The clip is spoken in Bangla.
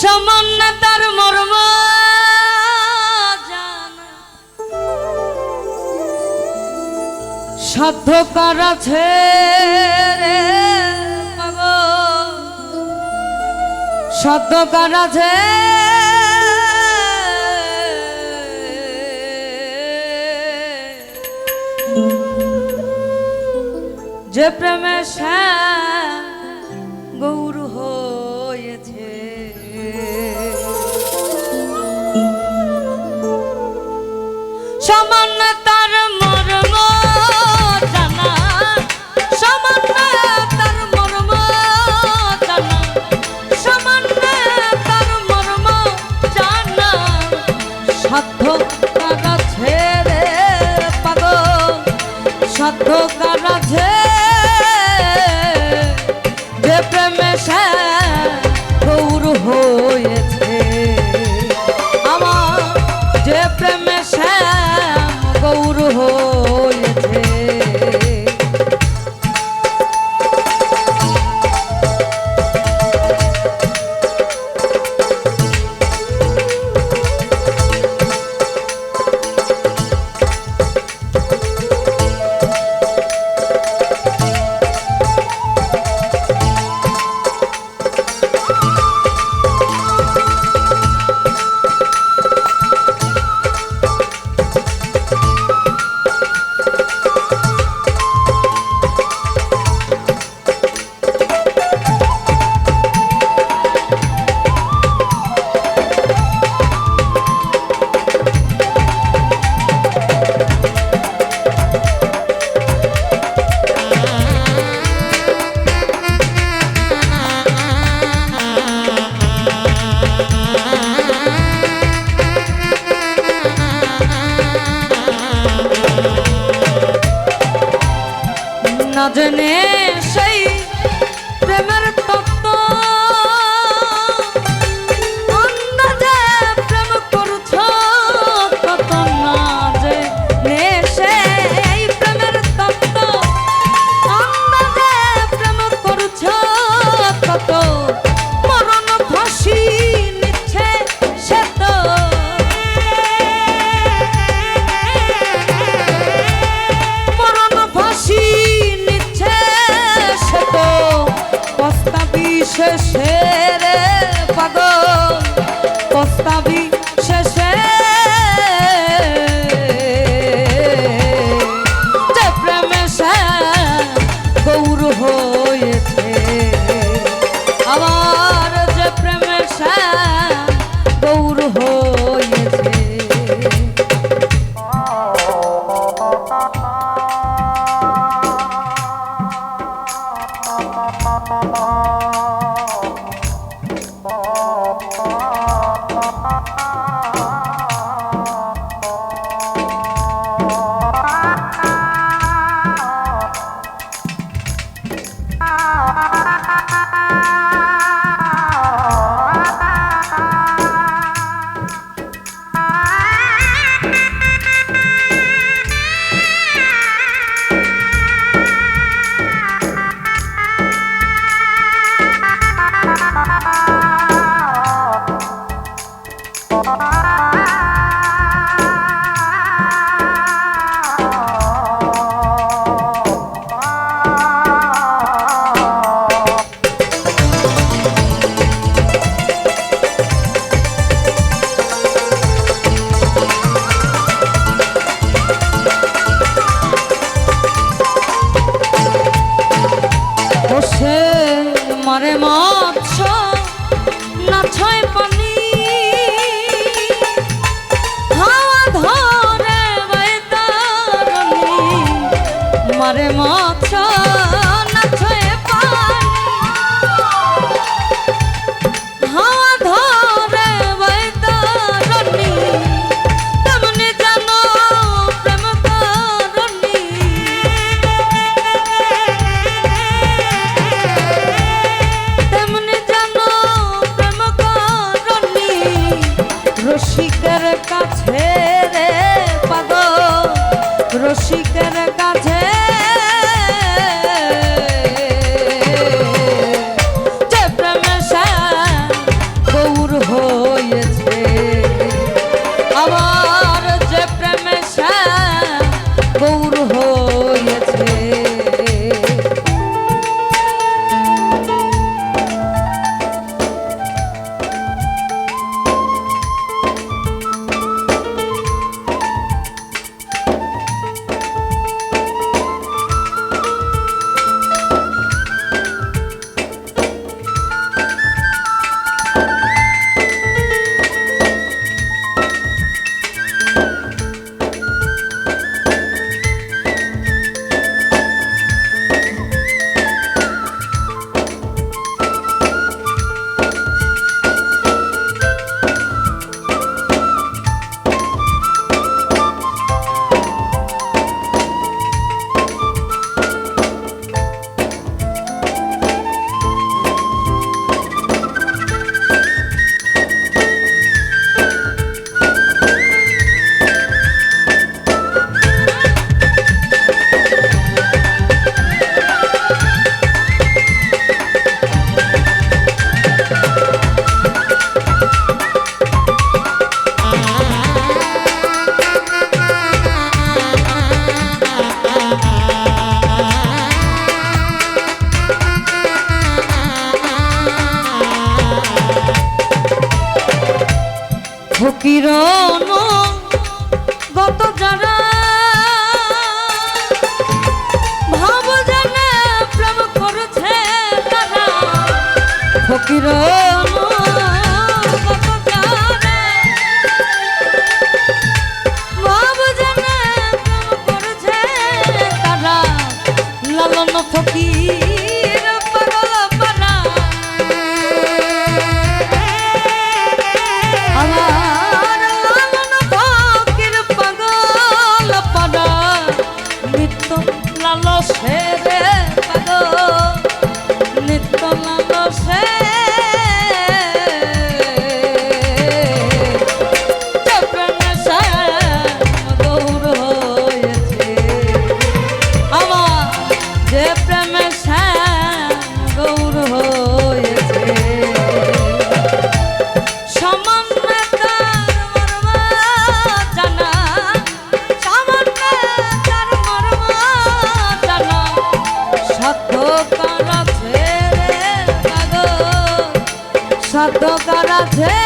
সমন্নতার মর্ম সাধ্য কারাছে সাধ্য কারাছে যে প্রেমে গৌর প্রেমে সে না veces Oh. চিরন গত যারা ভাব জানে প্রেম করছে তারা ফকিরা Yeah.